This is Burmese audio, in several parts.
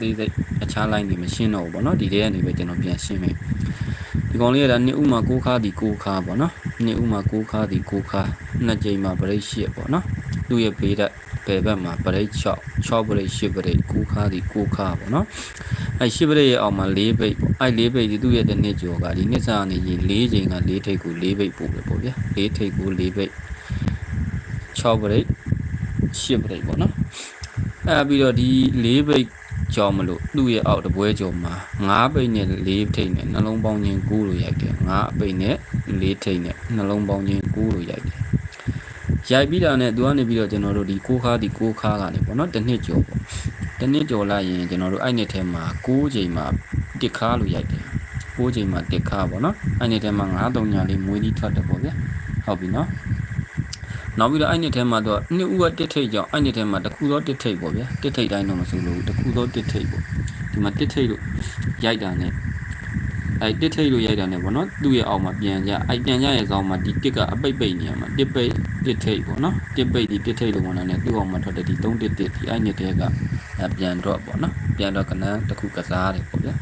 သေးစိတ်အခြား line တွေမရှင်းတော့ဘူးပေါ့နော်ဒီထဲကနေပဲကျွန်တော်ပြန်ရှင်းမယ်ဒီကောင်လေးကဒါနှစ်ဥမှာ6ခါဒီ6ခါပေါ့နော်နှစ်ဥမှာ6ခါဒီ6ခါနှစ်ကြိမ်မှာ break 8ပေါ့နော်သူ့ရဲ့ဘေးဓာတ်ဘယ်ဘက်မှာ break 6 6 break 8 break 6ခါဒီ6ခါပေါ့နော်အဲ8 break ရဲ့အောက်မှာ4 break ပေါ့အဲ4 break ဒီသူ့ရဲ့တစ်နှစ်ကျော်ကဒီနှစ်စာကနေကြီး4ချိန်က4ထိပ်ကို4 break ပို့ပဲပေါ့ဗျာ4ထိပ်ကို4 break 6 break 8 break ပေါ့နော်အဲပြီးတော့ဒီ4 break ကြော်မလို့သူ့ရဲ့အောက်တပွဲကြော်မှာ9ပိတ်နဲ့4ထိပ်နဲ့နှလုံးပေါင်းခြင်း9လို့ရိုက်တယ်9ပိတ်နဲ့4ထိပ်နဲ့နှလုံးပေါင်းခြင်း9လို့ရိုက်တယ်ရိုက်ပြီးတာနဲ့သူကနေပြီးတော့ကျွန်တော်တို့ဒီ6ခါဒီ6ခါကနေပေါ့နော်တစ်နှစ်ကျော်ပေါ့တစ်နှစ်ကျော်လိုက်ရင်ကျွန်တော်တို့အဲ့နှစ်ထဲမှာ6ချိန်မှာတစ်ခါလို့ရိုက်တယ်6ချိန်မှာတစ်ခါပေါ့နော်အဲ့နှစ်ထဲမှာ9 3ညာလေးမွေးပြီးထွက်တယ်ပေါ့ဗျာဟုတ်ပြီနော် နောက်ပြီးတော့အဲ့နှစ်ထဲမှာတော့နှစ်ဦးကတစ်ထိတ်ကြောင့်အဲ့နှစ်ထဲမှာတစ်ခုသောတစ်ထိတ်ပေါ့ဗျာတစ်ထိတ်တိုင်းတော့မဆိုလို့တစ်ခုသောတစ်ထိတ်ပေါ့ဒီမှာတစ်ထိတ်လို့ရိုက်တာနဲ့အဲ့တစ်ထိတ်လို့ရိုက်တာနဲ့ပေါ့နော်သူ့ရဲ့အောက်မှာပြန်ကြအဲ့ပြန်ကြရဲ့ဇောင်းမှာဒီတစ်ကအပိတ်ပိတ်နေရမှာတစ်ပိတ်တစ်ထိတ်ပေါ့နော်တစ်ပိတ်ဒီတစ်ထိတ်လို့ဝင်လာနဲ့သူ့အောက်မှာထွက်တဲ့ဒီ3တစ်တစ်ဒီအဲ့နှစ်ထဲကပြန်တော့ပေါ့နော်ပြန်တော့ကနန်းတစ်ခုကစားတယ်ပေါ့ဗျာ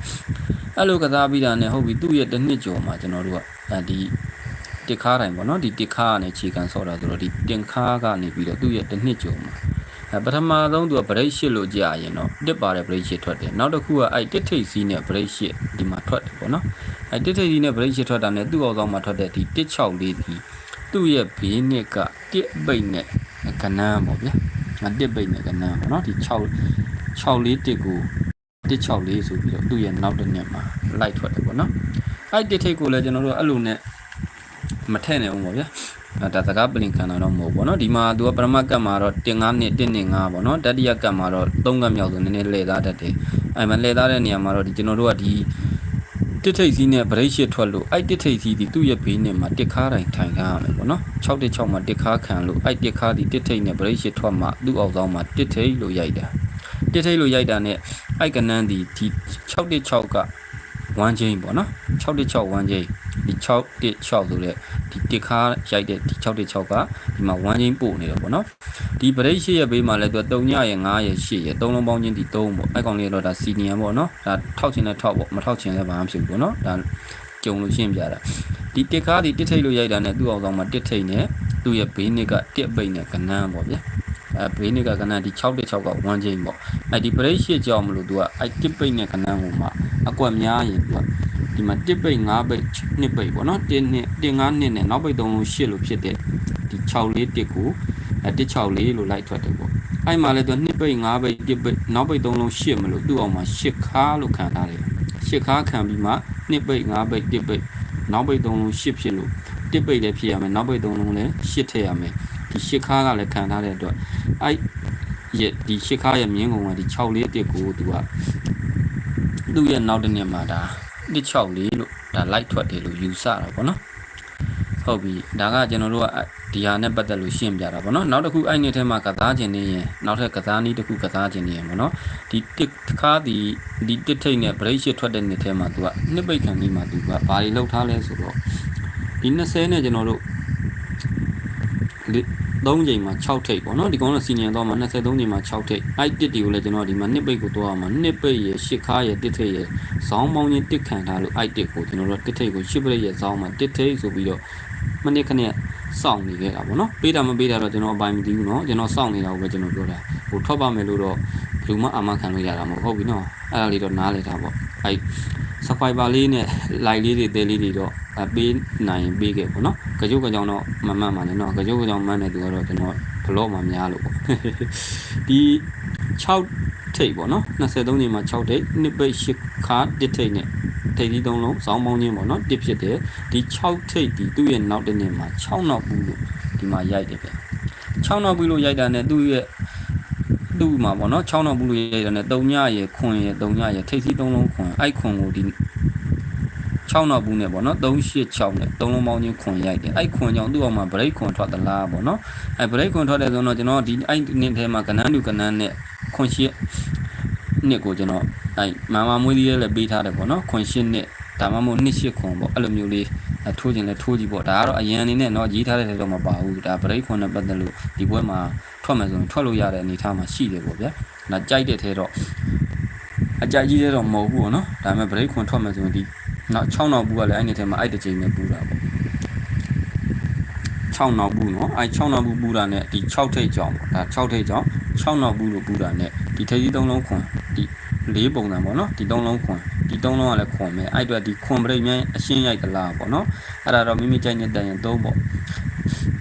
အဲ့လိုကစားပြီးတာနဲ့ဟုတ်ပြီသူ့ရဲ့တစ်နှစ်ကျော်မှာကျွန်တော်တို့ကအဲဒီ တစ်ခါတိုင်းပေါ့နော်ဒီတစ်ခါကနေခြေကန်ဆော့တာဆိုတော့ဒီတင်ခါကနေပြီးတော့သူ့ရဲ့တစ်နှစ်ကျော်မှာအဲပထမဆုံးသူက break ရှစ်လို့ကြာရင်တော့တစ်ပါတဲ့ break ရှစ်ထွက်တယ်နောက်တစ်ခုကအဲ့တစ်ထိပ်စီးနဲ့ break ရှစ်ဒီမှာထွက်တယ်ပေါ့နော်အဲ့တစ်ထိပ်စီးနဲ့ break ရှစ်ထွက်တာနဲ့သူ့အောက်ဆောင်မှာထွက်တဲ့ဒီတစ်6လေးဒီသူ့ရဲ့ဘေးနှစ်ကတစ်ပိတ်နဲ့ကနန်းပေါ့ဗျာအဲတစ်ပိတ်နဲ့ကနန်းပေါ့နော်ဒီ6 6လေးတစ်ကိုတစ်6လေးဆိုပြီးတော့သူ့ရဲ့နောက်တစ်နှစ်မှာလိုက်ထွက်တယ်ပေါ့နော်အဲ့တစ်ထိပ်ကိုလည်းကျွန်တော်တို့အဲ့လိုနဲ့ မထည့်နိုင်ဘူးပေါ့ဗျာဒါစကားပလင်ခံတာတော့မဟုတ်ပေါ့နော်ဒီမှာသူကပရမတ်ကတ်မှာတော့1 5နှစ်1 2 5ပေါ့နော်တတိယကတ်မှာတော့3ကတ်မြောက်ဆိုနည်းနည်းလှည့်သားတတ်တယ်အဲ့မှာလှည့်သားတဲ့နေရာမှာတော့ဒီကျွန်တော်တို့ကဒီတစ်ထိပ်စီးနဲ့ဗရိတ်ရှစ်ထွက်လို့အဲ့တစ်ထိပ်စီးဒီသူ့ရဲ့ဘေးနဲ့မှာတစ်ခါတိုင်းထိုင်ထားရမယ်ပေါ့နော်6တစ်6မှာတစ်ခါခံလို့အဲ့တစ်ခါဒီတစ်ထိပ်နဲ့ဗရိတ်ရှစ်ထွက်မှာသူ့အောက်ဆောင်မှာတစ်ထိပ်လို့ရိုက်တာတစ်ထိပ်လို့ရိုက်တာနဲ့အဲ့ကနန်းဒီဒီ6တစ်6က 1ချင်းပေါ့နော်6တစ်6 1ချင်းဒီ6တစ်6ဆိုတဲ့ဒီတစ်ခါရိုက်တဲ့ဒီ6တစ်6ကဒီမှာ1ချင်းပို့နေတယ်ပေါ့နော်ဒီဗရိတ်ရှစ်ရဲ့ဘေးမှာလည်းသူ3ညရဲ့9ရဲ့8ရဲ့3လုံးပေါင်းချင်းဒီ3ပေါ့အဲ့ကောင်လေးတော့ဒါစီနီယံပေါ့နော်ဒါထောက်ချင်တဲ့ထောက်ပေါ့မထောက်ချင်လည်းဘာမှဖြစ်ဘူးပေါ့နော်ဒါကြုံလို့ရှင်းပြတာဒီတစ်ခါဒီတစ်ထိတ်လို့ရိုက်တာနဲ့သူ့အောင်ဆောင်မှာတစ်ထိတ်နဲ့သူ့ရဲ့ဘေးနစ်ကတစ်ပိတ်နဲ့ကနန်းပေါ့ဗျာ အဲဘေးနစ်ကကနန်းဒီ6တစ်6က1ချင်းပေါ့အဲ့ဒီဗရိတ်ရှစ်ကြောင်မလို့သူကအဲ့တစ်ပိတ်နဲ့ကနန်းဟိုမှာအကွက်များရင်သူကဒီမှာတစ်ပိတ်5ပိတ်2ပိတ်ပေါ့နော်1နှစ်1 5နှစ်နဲ့နောက်ပိတ်3လုံး8လို့ဖြစ်တဲ့ဒီ6လေးတစ်ကိုအဲတစ်6လေးလို့လိုက်ထွက်တယ်ပေါ့အဲ့မှာလည်းသူ2ပိတ်5ပိတ်1ပိတ်နောက်ပိတ်3လုံး8မလို့သူ့အောင်မှာ8ခါလို့ခံထားတယ်8ခါခံပြီးမှ2ပိတ်5ပိတ်1ပိတ်နောက်ပိတ်3လုံး8ဖြစ်လို့1ပိတ်လည်းဖြစ်ရမယ်နောက်ပိတ်3လုံးလည်း8ထည့်ရမယ် ဒီ8ခါကလည်းခံထားတဲ့အတွက်အဲ့ရဲ့ဒီ8ခါရဲ့မြင်းကုံကဒီ6လေးတစ်ကိုသူကသူ့ရဲ့နောက်တစ်နှစ်မှာဒါ164လို့ဒါ light ထွက်တယ်လို့ယူဆတာပေါ့နော်ဟုတ်ပြီဒါကကျွန်တော်တို့ကဒီဟာနဲ့ပတ်သက်လို့ရှင်းပြတာပေါ့နော်နောက်တစ်ခုအဲ့နှစ်ထဲမှာကစားခြင်းနေရင်နောက်ထပ်ကစားနည်းတစ်ခုကစားခြင်းနေရင်ပေါ့နော်ဒီတစ်ခါဒီဒီတစ်ထိတ်နဲ့ break ရှစ်ထွက်တဲ့နှစ်ထဲမှာသူကနှစ်ပိတ်ခံပြီးမှသူကဘာတွေလောက်ထားလဲဆိုတော့ဒီ20နဲ့ကျွန်တော်တို့ 3ချိန်မှာ6ထိပ်ပေါ့နော်ဒီကောင်ကစီညံသွားမှာ23ချိန်မှာ6ထိပ်အဲ့တစ်တီကိုလည်းကျွန်တော်ဒီမှာနှစ်ပိတ်ကိုသွားအောင်မှာနှစ်ပိတ်ရရှစ်ခါရတစ်ထိပ်ရဇောင်းပေါင်းချင်းတစ်ခံထားလို့အဲ့တစ်ကိုကျွန်တော်တို့တစ်ထိပ်ကိုရှစ်ပိတ်ရဇောင်းမှာတစ်ထိပ်ဆိုပြီးတော့မနစ်ခနဲ့စောင့်နေခဲ့တာပေါ့နော်ပေးတာမပေးတာတော့ကျွန်တော်အပိုင်းမသိဘူးနော်ကျွန်တော်စောင့်နေတာကိုပဲကျွန်တော်ပြောတာဟိုထွက်ပါမယ်လို့တော့ဘယ်သူမှအာမခံလို့ရတာမဟုတ်ဘူးနော်အဲ့ဒါလေးတော့နားလည်တာပေါ့အဲ့ subscriber လေးနဲ့ like လေးတွေတဲလေးတွေတော့ပေးနိုင်ပေးခဲ့ပေါ့နော်ကြုတ်ကြောင်တော့မမှန်ပါနဲ့เนาะကြုတ်ကြောင်မှန်တဲ့သူကတော့ကျွန်တော်ဘလော့မှာများလို့ပေါ့ဒီ6ထိပ်ပေါ့နော်23ချိန်မှာ6ထိပ်နှစ်ပိတ်8ခါတစ်ထိပ်နဲ့ထိပ်သီးသုံးလုံးစောင်းပေါင်းခြင်းပေါ့နော်တစ်ဖြစ်တယ်ဒီ6ထိပ်ဒီသူ့ရဲ့နောက်တစ်နေ့မှာ6နောက်ဘူးလို့ဒီမှာရိုက်တယ်ဗျ6နောက်ဘူးလို့ရိုက်တာနဲ့သူ့ရဲ့ သူ့မှာပေါ့နော်6နောက်ဘူးလို့ရိုက်တာနဲ့3ညရယ်ခွန်ရယ်3ညရယ်ထိပ်သီးသုံးလုံးခွန်အဲ့ခွန်ကိုဒီ6နောက်ဘူးနဲ့ပေါ့နော်386နဲ့3လုံးပေါင်းချင်းခွန်ရိုက်တယ်အဲ့ခွန်ကြောင့်သူ့အောင်မှာ break ခွန်ထွက်သလားပေါ့နော်အဲ့ break ခွန်ထွက်တဲ့ဆိုတော့ကျွန်တော်ဒီအဲ့နှစ်ထဲမှာကနန်းတူကနန်းနဲ့ခွန်ရှစ်နှစ်ကိုကျွန်တော်အဲ့မာမမွေးသေးလည်းပေးထားတယ်ပေါ့နော်ခွန်ရှစ်နှစ်ဒါမှမဟုတ်နှစ်ရှစ်ခွန်ပေါ့အဲ့လိုမျိုးလေးထိုးခြင်းလဲထိုးကြည့်ပေါ့ဒါကတော့အရန်အနေနဲ့เนาะရေးထားတဲ့ထဲတော့မပါဘူးဒါ break ခွန်နဲ့ပတ်သက်လို့ဒီဘွဲမှာ ထွက်မယ်ဆိုရင်ထွက်လို့ရတဲ့အနေအထားမှာရှိတယ်ပေါ့ဗျာဒါကြိုက်တဲ့ထဲတော့အကြကြီးတဲ့တော့မဟုတ်ဘူးပေါ့နော်ဒါပေမဲ့ break ခွန်ထွက်မယ်ဆိုရင်ဒီနောက်6နောက်ဘူးကလည်းအဲ့ဒီထဲမှာအဲ့တစ်ချိန်နဲ့ပူတာပေါ့6နောက်ဘူးနော်အဲ့6နောက်ဘူးပူတာနဲ့ဒီ6ထိတ်ကြောင်ပေါ့ဒါ6ထိတ်ကြောင်6နောက်ဘူးလို့ပူတာနဲ့ဒီထိတ်ကြီး3လုံးခွန်ဒီလေးပုံစံပေါ့နော်ဒီ3လုံးခွန်ဒီ3လုံးကလည်းခွန်မယ်အဲ့အတွက်ဒီခွန် break မြန်အရှင်းရိုက်ကလားပေါ့နော်အဲ့ဒါတော့မိမိကြိုက်နေတဲ့ရင်3ပေါ့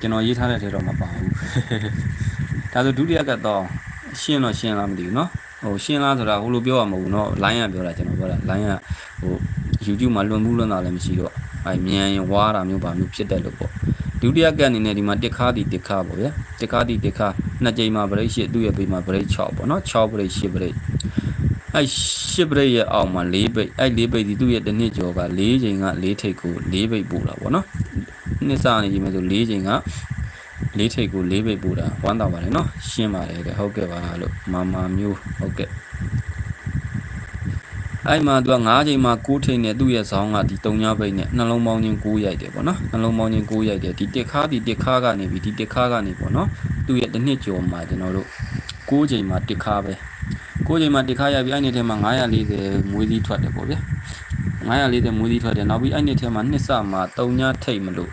ကျွန်တော်ရေးထားတဲ့ထဲတော့မပါဘူး ဒါဆိုဒုတိယကတော့ရှင်းတော့ရှင်းလားမသိဘူးနော်ဟိုရှင်းလားဆိုတာဟိုလိုပြောရမဟုတ်ဘူးเนาะ line ကပြောတာကျွန်တော်ပြောတာ line ကဟို YouTube မှာလွန်မှုလွန်တာလည်းမရှိတော့အဲမြန်ရင်ဝါတာမျိုးပါမျိုးဖြစ်တယ်လို့ပေါ့ဒုတိယကအနေနဲ့ဒီမှာတစ်ခါဒီတစ်ခါပေါ့ဗျာတစ်ခါဒီတစ်ခါနှစ်ကြိမ်မှာ break ရှစ်သူ့ရဲ့ဘေးမှာ break 6ပေါ့နော်6 break 10 break အဲ10 break ရဲ့အောက်မှာ4 break အဲ4 break ဒီသူ့ရဲ့တစ်နှစ်ကျော်က4ချိန်က4ထိပ်ကို4 break ပို့တာပေါ့နော်နှစ်စနေကြီးမယ်ဆို4ချိန်က လေးထိတ်ကိုလေးပိတ်ပို့တာဝမ်းသာပါတယ်နော်ရှင်းပါတယ်တဲ့ဟုတ်ကဲ့ပါလို့မာမာမျိုးဟုတ်ကဲ့အဲ့မှာသူက9ချိန်မှာ6ထိတ်နဲ့သူ့ရဲ့ဇောင်းကဒီ3ညပိတ်နဲ့နှလုံးပေါင်းချင်း6ရိုက်တယ်ပေါ့နော်နှလုံးပေါင်းချင်း6ရိုက်တယ်ဒီတစ်ခါဒီတစ်ခါကနေပြီးဒီတစ်ခါကနေပေါ့နော်သူ့ရဲ့တစ်နှစ်ကျော်မှာကျွန်တော်တို့6ချိန်မှာတစ်ခါပဲ6ချိန်မှာတစ်ခါရိုက်ပြီးအဲ့ဒီထဲမှာ940မွေးစည်းထွက်တယ်ပေါ့ဗျ940မွေးစည်းထွက်တယ်နောက်ပြီးအဲ့ဒီထဲမှာနှစ်ဆမှာ3ညထိတ်မလို့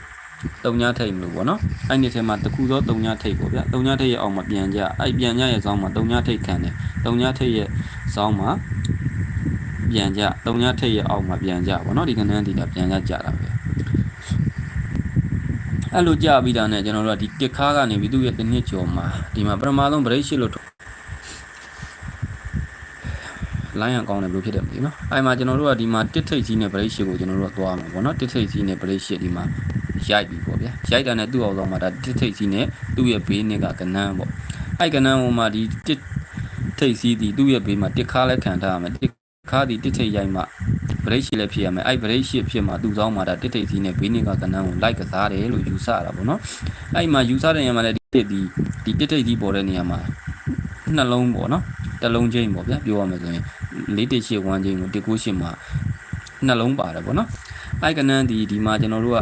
တုံညာထိတ်မလို့ပေါ့နော်အဲ့ဒီထဲမှာတခုသောတုံညာထိတ်ပေါ့ဗျာတုံညာထိတ်ရဲ့အောက်မှာပြန်ကြအဲ့ပြန်ကြရဲ့ဇောင်းမှာတုံညာထိတ်ခံတယ်တုံညာထိတ်ရဲ့ဇောင်းမှာပြန်ကြတုံညာထိတ်ရဲ့အောက်မှာပြန်ကြပေါ့နော်ဒီကနန်းဒီကပြန်ကြကြတာပဲအဲ့လိုကြပြီးတာနဲ့ကျွန်တော်တို့ကဒီတစ်ခါကနေပြီးသူ့ရဲ့တစ်နှစ်ကျော်မှာဒီမှာပထမဆုံး break ရှိလို့လို င်းရန်ကောင်းတယ်ဘယ်လိုဖြစ်တယ်မသိဘူးเนาะအဲ့မှာကျွန်တော်တို့ကဒီမှာတစ်ထိတ်ကြီးနဲ့ break ရှိကိုကျွန်တော်တို့ကသွားမှာပေါ့เนาะတစ်ထိတ်ကြီးနဲ့ break ရှိဒီမှာရိုက်ပြီပေါ့ဗျာရိုက်တာနဲ့သူ့အောင်တော့မှာဒါတစ်ထိတ်စီးနဲ့သူ့ရဲ့ဘေးနဲ့ကကနန်းပေါ့အဲ့ကနန်းဟိုမှာဒီတစ်ထိတ်စီးဒီသူ့ရဲ့ဘေးမှာတစ်ခါလဲခံထားရမယ်တစ်ခါဒီတစ်ထိတ်ရိုက်မှဗရိတ်ရှိလည်းဖြစ်ရမယ်အဲ့ဗရိတ်ရှိဖြစ်မှသူ့ဆောင်မှာဒါတစ်ထိတ်စီးနဲ့ဘေးနဲ့ကကနန်းကိုလိုက်ကစားတယ်လို့ယူဆတာပေါ့နော်အဲ့မှာယူဆတဲ့နေရာမှာလည်းဒီဒီဒီတစ်ထိတ်စီးပေါ်တဲ့နေရာမှာနှလုံးပေါ့နော်တလုံးချင်းပေါ့ဗျာပြောရမယ်ဆိုရင် ၄တစ်ရှိ1ချင်းကိုတစ်ကိုရှိမှာနှလုံးပါတယ်ပေါ့နော်အိုက်ကနန်းဒီဒီမှာကျွန်တော်တို့က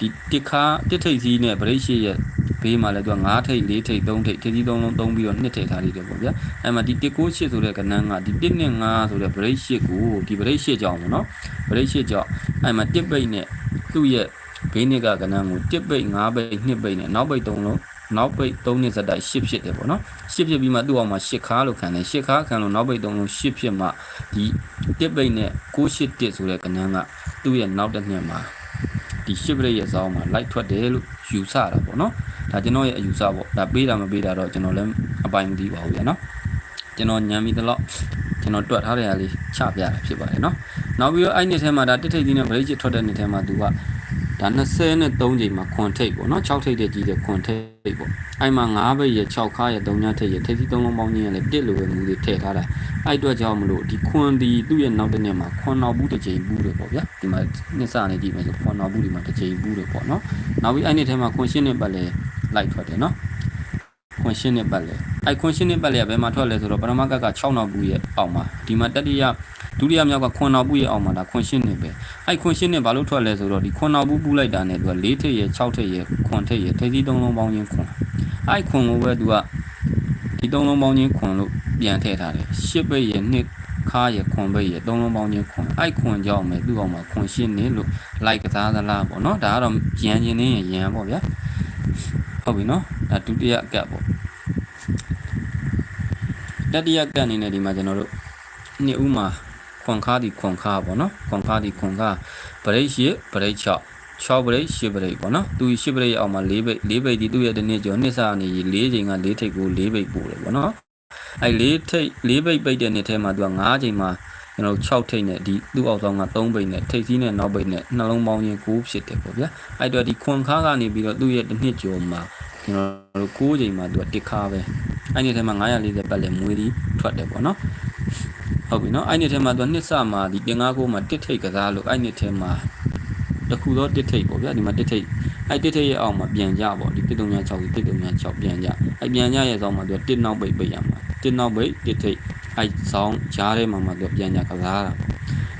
ဒီတစ်ခါတစ်ထိပ်စီးနဲ့ဗရိတ်ရှိရဲ့ဘေးမှာလည်းသူက9ထိပ်4ထိပ်3ထိပ်ထိပ်စီး3လုံး3ပြီးတော့နှစ်ထိပ်ထားလေးတယ်ပေါ့ဗျာအဲ့မှာဒီတစ်ကိုရှစ်ဆိုတဲ့ကနန်းကဒီတစ်နဲ့9ဆိုတဲ့ဗရိတ်ရှိကိုဒီဗရိတ်ရှိကြောင်းပေါ့နော်ဗရိတ်ရှိကြောင်းအဲ့မှာတစ်ပိတ်နဲ့သူ့ရဲ့ဘေးနှစ်ကကနန်းကိုတစ်ပိတ်9ပိတ်2ပိတ်နဲ့နောက်ပိတ်3လုံး နောက်ပိတ်3နှစ်စက်တိုက်10ဖြစ်တယ်ပေါ့နော်10ဖြစ်ပြီးမှသူ့အောင်မှာ10ခါလို့ခံတယ်10ခါခံလို့နောက်ပိတ်3လုံး10ဖြစ်မှဒီတစ်ပိတ်နဲ့981ဆိုတဲ့ကနန်းကသူ့ရဲ့နောက်တစ်နှစ်မှာဒီရှစ်ပရိတ်ရဲ့ဇောင်းမှာလိုက်ထွက်တယ်လို့ယူဆတာပေါ့နော်ဒါကျွန်တော်ရဲ့အယူဆပေါ့ဒါပေးတာမပေးတာတော့ကျွန်တော်လည်းအပိုင်မသိပါဘူးဗျာနော်ကျွန်တော်ညံပြီးတော့ကျွန်တော်တွက်ထားတဲ့ဟာလေးချပြတာဖြစ်ပါတယ်နော်နောက်ပြီးတော့အဲ့နှစ်ထဲမှာဒါတစ်ထိပ်ကြီးနဲ့ဗရိတ်ချစ်ထွက်တဲ့နှစ်ထဲမှာသူက ဒါ23ချိန်မှာခွန်ထိပ်ပေါ့နော်6ထိပ်တဲ့ကြီးတဲ့ခွန်ထိပ်ပေါ့အဲ့မှာ9ဘိတ်ရဲ့6ခါရဲ့3ညထိပ်ရဲ့ထိပ်စီး3လုံးပေါင်းကြီးရဲ့လည်းတစ်လိုပဲမူတွေထည့်ထားတာအဲ့အတွက်ကြောင့်မလို့ဒီခွန်ဒီသူ့ရဲ့နောက်တစ်နှစ်မှာခွန်နောက်ဘူးတစ်ချိန်ဘူးတယ်ပေါ့ဗျာဒီမှာနှစ်စနေကြည့်မယ်ဆိုခွန်နောက်ဘူးဒီမှာတစ်ချိန်ဘူးတယ်ပေါ့နော်နောက်ပြီးအဲ့နှစ်ထဲမှာခွန်ရှင်းနှစ်ပတ်လဲလိုက်ထွက်တယ်နော်ခွန်ရှင်းနှစ်ပတ်လဲအဲ့ခွန်ရှင်းနှစ်ပတ်လဲကဘယ်မှာထွက်လဲဆိုတော့ပရမကက6နောက်ဘူးရဲ့အောက်မှာဒီမှာတတိယ ဒုတိယမြောက်ကခွန်နောက်ဘူးရဲ့အောက်မှာဒါခွန်ရှင်းနှစ်ပဲအဲ့ခွန်ရှင်းနှစ်ဘာလို့ထွက်လဲဆိုတော့ဒီခွန်နောက်ဘူးပူးလိုက်တာနဲ့သူက၄ထိပ်ရဲ့6ထိပ်ရဲ့ခွန်ထိပ်ရဲ့ထိပ်စီး3လုံးပေါင်းချင်းခွန်အဲ့ခွန်ကိုပဲသူကဒီ3လုံးပေါင်းချင်းခွန်လို့ပြန်ထည့်ထားတယ်၈ပိတ်ရဲ့နှစ်ခါရခွန်ပိတ်ရသုံးလုံးပေါင်းချင်းခွန်အိုက်ခွန်ကြောင့်မယ်သူ့အောင်မှာခွန်ရှင်းနေလို့လိုက်ကစားသလားပေါ့နော်ဒါကတော့ရန်ချင်းနေရရန်ပေါ့ဗျာဟုတ်ပြီနော်ဒါဒုတိယကတ်ပေါ့တတိယကတ်အနေနဲ့ဒီမှာကျွန်တော်တို့နှစ်ဦးမှာ ခွန်ခါဒီခွန်ခါပေါ့နော်ခွန်ခါဒီခွန်ခါဗရိတ်ရှိဗရိတ်6 6ပရိတ်10ပရိတ်ပေါ့နော်သူ10ပရိတ်အောက်မှာ4ပိတ်4ပိတ်ဒီသူ့ရဲ့တနေ့ကျော်နှစ်စာနေ4ချိန်က4ထိပ်ကို4ပိတ်ပို့တယ်ပေါ့နော်အဲ4ထိပ်4ပိတ်ပိတ်တဲ့နှစ်ထဲမှာသူက5ချိန်မှာကျွန်တော်6ထိပ်နဲ့ဒီသူ့အောက်ဆောင်က3ပိတ်နဲ့ထိပ်စည်းနဲ့နောက်ပိတ်နဲ့နှလုံးပေါင်းရင်9ဖြစ်တယ်ပေါ့ဗျာအဲ့တော့ဒီခွန်ခါကနေပြီးတော့သူ့ရဲ့တစ်နှစ်ကျော်မှာကျွန်တော်တို့9ချိန်မှာသူကတစ်ခါပဲအဲ့ဒီထဲမှာ940ပတ်လည်မွေးပြီးထွက်တယ်ပေါ့နော် ဟုတ်ပြီနော်အဲ့ဒီထဲမှာသူကနှစ်စမှာဒီပြင်ကားကိုမှာတစ်ထိပ်ကစားလို့အဲ့ဒီထဲမှာတခုသောတစ်ထိပ်ပေါ့ဗျာဒီမှာတစ်ထိပ်အဲ့တစ်ထိပ်ရဲ့အောက်မှာပြန်ကြပေါ့ဒီတစ်တုံညာ6ဒီတစ်တုံညာ6ပြန်ကြအဲ့ပြန်ကြရဲ့ဆောင်းမှာသူကတစ်နောက်ပိတ်ပိတ်ရမှာတစ်နောက်ပိတ်တစ်ထိပ်အဲ့ဆောင်းကြားထဲမှာမှသူကပြန်ကြကစားတာပေါ့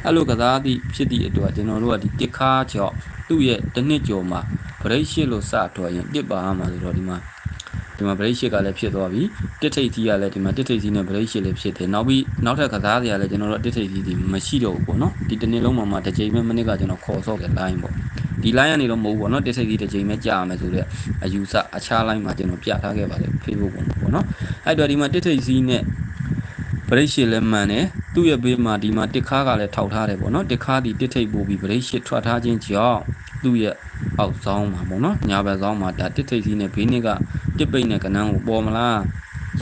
အဲ့လိုကစားသည့်ဖြစ်သည့်အတွက်ကျွန်တော်တို့ကဒီတစ်ခါချော့သူ့ရဲ့တစ်နှစ်ကျော်မှာဗရိတ်ရှစ်လို့စထွက်ရင်တစ်ပါမှာဆိုတော့ဒီမှာ ဒီမှာ break ရှစ်ကလည်းဖြစ်သွားပြီတစ်ထိပ်ကြီးကလည်းဒီမှာတစ်ထိပ်ကြီးနဲ့ break ရှစ်လည်းဖြစ်တယ်နောက်ပြီးနောက်ထပ်ကစားစရာလည်းကျွန်တော်တို့တစ်ထိပ်ကြီးဒီမရှိတော့ဘူးပေါ့နော်ဒီတစ်နေ့လုံးမှာမှတစ်ချိန်ပဲမိနစ်ကကျွန်တော်ခေါ်ဆော့ခဲ့ line ပေါ့ဒီ line ကနေတော့မဟုတ်ဘူးပေါ့နော်တစ်ထိပ်ကြီးတစ်ချိန်ပဲကြာရမယ်ဆိုတော့အယူဆအခြား line မှာကျွန်တော်ပြထားခဲ့ပါတယ် Facebook ပေါ်မှာပေါ့နော်အဲ့တော့ဒီမှာတစ်ထိပ်ကြီးနဲ့ဘရိတ်ရှစ်လည်းမှန်တယ်သူ့ရဲ့ဘေးမှာဒီမှာတစ်ခါကလည်းထောက်ထားတယ်ပေါ့နော်တစ်ခါဒီတစ်ထိပ်ပို့ပြီးဘရိတ်ရှစ်ထွက်ထားခြင်းကြောင့်သူ့ရဲ့အောက်ဆောင်မှာပေါ့နော်ညာဘက်ဆောင်မှာဒါတစ်ထိပ်စီးနဲ့ဘေးနှစ်က တစ်ပိတ်နဲ့ကနန်းကိုပေါ်မလား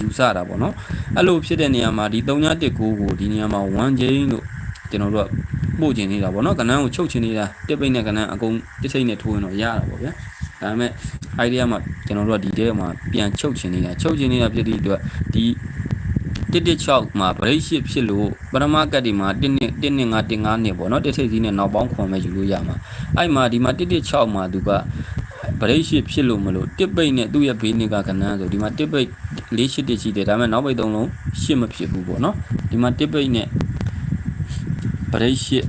ယူဆတာပေါ့နော်အဲ့လိုဖြစ်တဲ့နေရာမှာဒီ319ကိုဒီနေရာမှာ1 chain လို့ကျွန်တော်တို့ကပို့ကျင်နေတာပေါ့နော်ကနန်းကိုချုပ်ချင်နေတာတစ်ပိတ်နဲ့ကနန်းအကုန်တစ်ထိပ်နဲ့ထိုးရင်တော့ရတာပေါ့ဗျာဒါပေမဲ့ idea မှာကျွန်တော်တို့ကဒီတဲမှာပြန်ချုပ်ချင်နေတာချုပ်ချင်နေတာဖြစ်တဲ့အတွက်ဒီ116မှာ break shift ဖြစ်လို့ပရမကတ်ဒီမှာ1နှစ်1နှစ်5 1 5နှစ်ပေါ့နော်တစ်ထိပ်စီးနဲ့နောက်ပေါင်းခွန်မဲ့ယူလို့ရမှာအဲ့မှာဒီမှာ116မှာသူက break shift ဖြစ်လို့မလို့တစ်ပိတ်နဲ့သူ့ရဲ့ဘေးနှစ်ကကနန်းဆိုဒီမှာတစ်ပိတ်481ရှိတယ်ဒါပေမဲ့နောက်ပိတ်သုံးလုံးရှစ်မဖြစ်ဘူးပေါ့နော်ဒီမှာတစ်ပိတ်နဲ့ break shift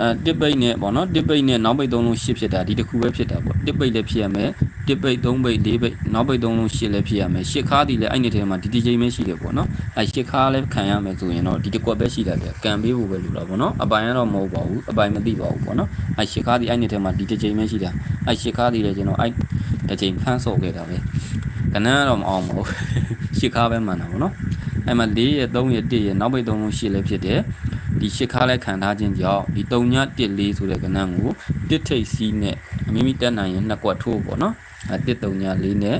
အဲတစ်ပိတ်နဲ့ပေါ့နော်တစ်ပိတ်နဲ့နောက်ပိတ်သုံးလုံးရှစ်ဖြစ်တာဒီတစ်ခုပဲဖြစ်တာပေါ့တစ်ပိတ်လည်းဖြစ်ရမယ် တစ်ပိတ်သုံးပိတ်လေးပိတ်နောက်ပိတ်သုံးလုံးရှစ်လည်းဖြစ်ရမယ်ရှစ်ခါးဒီလည်းအဲ့ဒီထဲမှာဒီဒီချိန်ပဲရှိတယ်ပေါ့နော်အဲရှစ်ခါးလည်းခံရမယ်ဆိုရင်တော့ဒီတစ်ကွက်ပဲရှိတာပြကံပေးဖို့ပဲလိုတာပေါ့နော်အပိုင်ကတော့မဟုတ်ပါဘူးအပိုင်မသိပါဘူးပေါ့နော်အဲရှစ်ခါးဒီအဲ့ဒီထဲမှာဒီဒီချိန်ပဲရှိတာအဲရှစ်ခါးဒီလည်းကျွန်တော်အဲ့ဒီချိန်ဖန်းဆော့ခဲ့တာပဲကနန်းကတော့မအောင်ပါဘူးရှစ်ခါးပဲမှန်တာပေါ့နော်အဲ့မှာ၄ရက်3ရက်1ရက်နောက်ပိတ်သုံးလုံးရှစ်လည်းဖြစ်တယ်ဒီရှစ်ခါလဲခံထားခြင်းကြောင့်ဒီ3ည14ဆိုတဲ့ကဏ္ဍကိုတစ်ထိပ်စီးနဲ့အမိမိတက်နိုင်ရင်နှစ်ကွက်ထိုးပေါ့နော် အဲတစ်3ည4နဲ့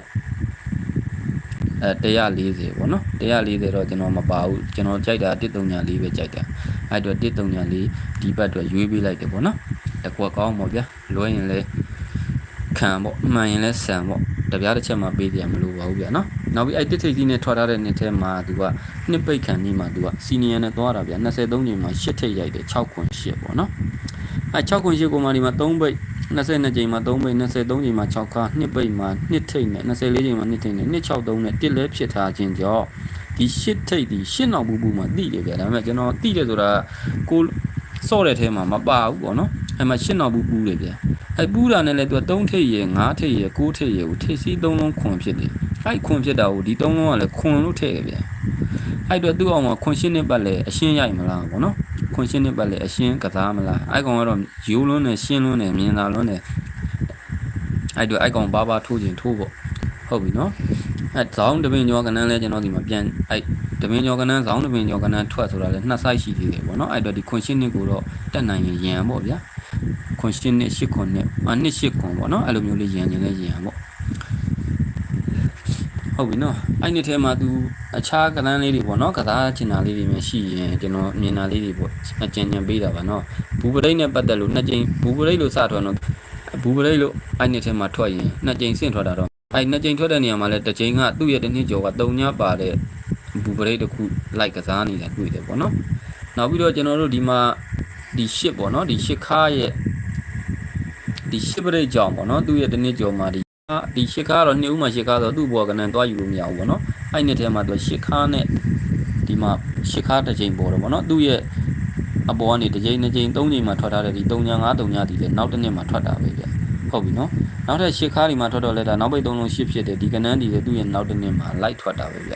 အဲ140ပေါ့နော်140တော့ကျွန်တော်မပါဘူးကျွန်တော်ကြိုက်တာတစ်3ည4ပဲကြိုက်တာအဲတော့တစ်3ည4ဒီဘက်အတွက်ရွေးပေးလိုက်တယ်ပေါ့နော်တစ်ကွက်ကောင်းပေါ့ဗျာလွှဲရင်လဲခံပေါ့မှန်ရင်လဲဆန်ပေါ့တပြားတစ်ချက်မှပေးကြရမလို့ပါဘူးဗျာနော်နောက်ပြီးအဲ့တစ်ထိပ်ကြီးနဲ့ထွက်ထားတဲ့နှစ်ထဲမှာသူကနှစ်ပိတ်ခံပြီးမှသူကစီနီယံနဲ့သွားတာဗျာ23ချိန်မှာ8ထိပ်ရိုက်တယ်6ခွန်8ပေါ့နော်အဲ6ခွန်8ကိုမှဒီမှာ3ပိတ် 22ချိန်မှာ3ပိတ်23ချိန်မှာ6ခါ2ပိတ်မှာ2ထိပ်နဲ့24ချိန်မှာ2ထိပ်နဲ့263နဲ့1လဲဖြစ်ထားခြင်းကြောင့်ဒီ8ထိပ်ဒီ8နောက်ဘူးဘူးမှာတိတယ်ဗျာဒါပေမဲ့ကျွန်တော်တိတယ်ဆိုတာကိုစော့တဲ့ထဲမှာမပါဘူးပေါ့နော်အဲမှာ8နောက်ဘူးပူးတယ်ဗျာအဲပူးတာနဲ့လည်းသူက3ထိပ်ရယ်5ထိပ်ရယ်6ထိပ်ရယ်ကိုထိပ်စီး3လုံးခွန်ဖြစ်တယ်အဲ့ခွန်ဖြစ်တာကိုဒီ3လုံးကလည်းခွန်လို့ထည့်တယ်ဗျာအဲ့တော့သူ့အောင်မှာခွန်ရှင်းနှစ်ပတ်လည်းအရှင်းရိုက်မလားပေါ့နော် ခွန်ရှင်းနှစ်ပတ်လည်းအရှင်းကစားမလားအဲ့ကောင်ကတော့ရိုးလွန်းနဲ့ရှင်းလွန်းနဲ့မြင်သာလွန်းနဲ့အဲ့တော့အဲ့ကောင်ဘာဘာထိုးခြင်းထိုးပေါ့ဟုတ်ပြီနော်အဲဇောင်းတပင်ညောကနန်းလဲကျွန်တော်ဒီမှာပြန်အဲတပင်ညောကနန်းဇောင်းတပင်ညောကနန်းထွက်ဆိုတာလဲနှစ်ဆိုင်ရှိသေးတယ်ပေါ့နော်အဲ့တော့ဒီခွန်ရှင်းနှစ်ကိုတော့တက်နိုင်ရင်ရန်ပေါ့ဗျာခွန်ရှင်းနှစ်ရှစ်ခွန်နှစ်အနှစ်ရှစ်ခွန်ပေါ့နော်အဲ့လိုမျိုးလေးရန်ခြင်းလဲရန်ပေါ့ ဟုတ်ပြီနော်အဲ့ဒီထဲမှာ तू အခြားကနန်းလေးတွေပေါ့နော်ကစားချင်တာလေးတွေမျိုးရှိရင်ကျွန်တော်မြင်တာလေးတွေပေါ့အကြံဉာဏ်ပေးတာပါနော်ဘူပရိတ်နဲ့ပတ်သက်လို့နှစ်ကြိမ်ဘူပရိတ်လို့စထွက်တော့ဘူပရိတ်လို့အဲ့ဒီထဲမှာထွက်ရင်နှစ်ကြိမ်ဆင့်ထွက်တာတော့အဲ့နှစ်ကြိမ်ထွက်တဲ့နေရာမှာလဲတစ်ကြိမ်ကသူ့ရဲ့တစ်နှစ်ကျော်က3ညပါတဲ့ဘူပရိတ်တစ်ခုလိုက်ကစားနေတာတွေ့တယ်ပေါ့နော်နောက်ပြီးတော့ကျွန်တော်တို့ဒီမှာဒီရှစ်ပေါ့နော်ဒီရှစ်ခါရဲ့ဒီရှစ်ပရိတ်ကြောင့်ပေါ့နော်သူ့ရဲ့တစ်နှစ်ကျော်မှာဒီ ဒီရှစ်ခါကတော့နှစ်ဦးမှရှစ်ခါဆိုသူ့ဘောကနန်သွားယူလို့မရဘူးပေါ့နော်အဲ့နှစ်ထဲမှာသူရှစ်ခါနဲ့ဒီမှာရှစ်ခါတစ်ချိန်ပေါ်တယ်ပေါ့နော်သူ့ရဲ့အပေါ်ကနေတစ်ချိန်နှစ်ချိန်သုံးချိန်မှထွက်ထားတဲ့ဒီ3ည5 3ညဒီလေနောက်တစ်နှစ်မှထွက်တာပဲဗျဟုတ်ပြီနော်နောက်ထပ်ရှစ်ခါဒီမှာထွက်တော့လဲဒါနောက်ပိတ်သုံးလုံးရှစ်ဖြစ်တယ်ဒီကနန်းဒီလေသူ့ရဲ့နောက်တစ်နှစ်မှလိုက်ထွက်တာပဲဗျ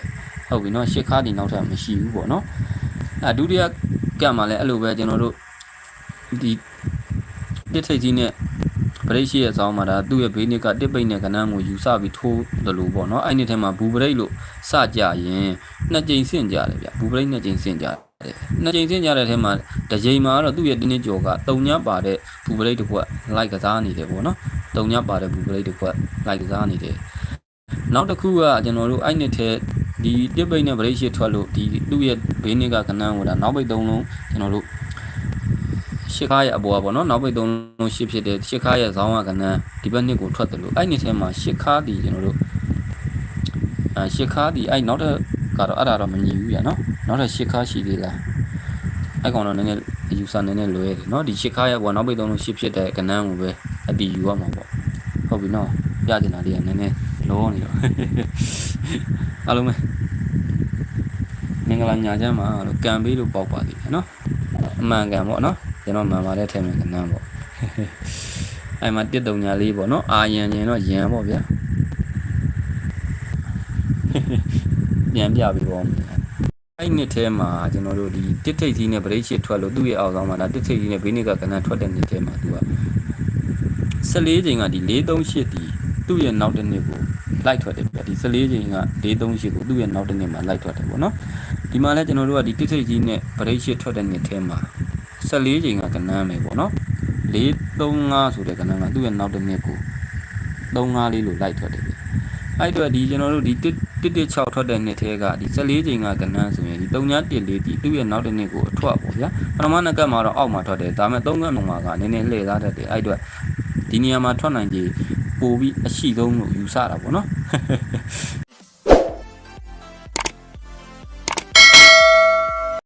ဟုတ်ပြီနော်ရှစ်ခါဒီနောက်ထပ်မရှိဘူးပေါ့နော်အဲဒုတိယကတ်မှာလည်းအဲ့လိုပဲကျွန်တော်တို့ဒီတစ်ထိပ်ကြီးနဲ့ ပရိတ်ရှိရဲ့ဆောင်းမှာဒါသူ့ရဲ့ဘေးနှစ်ကတစ်ပိတ်နဲ့ကနန်းကိုယူဆပြီးထိုးတယ်လို့ပေါ့နော်အဲ့ဒီထဲမှာဘူပရိတ်လို့စကြရင်နှစ်ကြိမ်ဆင့်ကြတယ်ဗျဘူပရိတ်နှစ်ကြိမ်ဆင့်ကြတယ်နှစ်ကြိမ်ဆင့်ကြတဲ့ထဲမှာတစ်ကြိမ်မှာတော့သူ့ရဲ့တင်းနှစ်ကျော်ကတုံညပါတဲ့ဘူပရိတ်တစ်ခွက်လိုက်ကစားနေတယ်ပေါ့နော်တုံညပါတဲ့ဘူပရိတ်တစ်ခွက်လိုက်ကစားနေတယ်နောက်တစ်ခုကကျွန်တော်တို့အဲ့နှစ်ထဲဒီတစ်ပိတ်နဲ့ပရိတ်ရှိထွက်လို့ဒီသူ့ရဲ့ဘေးနှစ်ကကနန်းကိုဒါနောက်ပိတ်သုံးလုံးကျွန်တော်တို့ ရှစ်ခါရဲ့အပေါ်ပေါ့နော်နောက်ပိတ်သုံးလုံးရှစ်ဖြစ်တယ်ရှစ်ခါရဲ့ဇောင်းကကနန်းဒီဘက်နှစ်ကိုထွက်တယ်လို့အဲ့နှစ်ထဲမှာရှစ်ခါဒီကျွန်တော်တို့အဲရှစ်ခါဒီအဲ့နောက်ထပ်ကတော့အဲ့ဒါတော့မညီဘူးပြနော်နောက်ထပ်ရှစ်ခါရှိသေးလားအဲ့ကောင်တော့နည်းနည်းယူဆနည်းနည်းလွဲတယ်နော်ဒီရှစ်ခါရဲ့ပေါ်နောက်ပိတ်သုံးလုံးရှစ်ဖြစ်တဲ့ကနန်းကိုပဲအတီယူရမှာပေါ့ဟုတ်ပြီနော်ပြကျင်တာလေးကနည်းနည်းလောနေတော့အားလုံးပဲမင်္ဂလာညာချမ်းပါလို့ကံပေးလို့ပေါက်ပါသေးတယ်နော်အမှန်ကန်ပေါ့နော် ကျွန်တော်မှန်ပါတယ်ထဲမှာကနန်းပေါ့အဲ့မှာတစ်တုံညာလေးပေါ့နော်အာယံရင်တော့ယံပေါ့ဗျာပြန်ပြပြီးတော့အဲ့နှစ်ထဲမှာကျွန်တော်တို့ဒီတစ်ထိတ်ကြီးနဲ့ဗရိတ်ရှစ်ထွက်လို့သူ့ရဲ့အောက်ဆောင်မှာဒါတစ်ထိတ်ကြီးနဲ့ဘေးနိကကဏ္ဍထွက်တဲ့နှစ်ထဲမှာသူက14ချိန်ကဒီ438ဒီသူ့ရဲ့နောက်တစ်နှစ်ကိုလိုက်ထွက်တယ်ပြဒီ14ချိန်က438ကိုသူ့ရဲ့နောက်တစ်နှစ်မှာလိုက်ထွက်တယ်ပေါ့နော်ဒီမှာလဲကျွန်တော်တို့ကဒီတစ်ထိတ်ကြီးနဲ့ဗရိတ်ရှစ်ထွက်တဲ့နှစ်ထဲမှာ 14ချိန်ကကဏ္ဍမယ်ပေါ့နော်435ဆိုတဲ့ကဏ္ဍကသူ့ရဲ့နောက်တစ်နှစ်ကို35လေးလို့လိုက်ထွက်တယ်ပြအဲ့တော့ဒီကျွန်တော်တို့ဒီ116ထွက်တဲ့နှစ်ထဲကဒီ14ချိန်ကကဏ္ဍဆိုရင်ဒီ314လေးဒီသူ့ရဲ့နောက်တစ်နှစ်ကိုအထွက်ပေါ့ဗျာပထမနှစ်ကပ်မှာတော့အောက်မှာထွက်တယ်ဒါပေမဲ့3ကပ်မှာကနည်းနည်းလှည့်သားတတ်တယ်အဲ့တော့ဒီနေရာမှာထွက်နိုင်ကြီးပိုပြီးအရှိဆုံးလို့ယူဆတာပေါ့နော်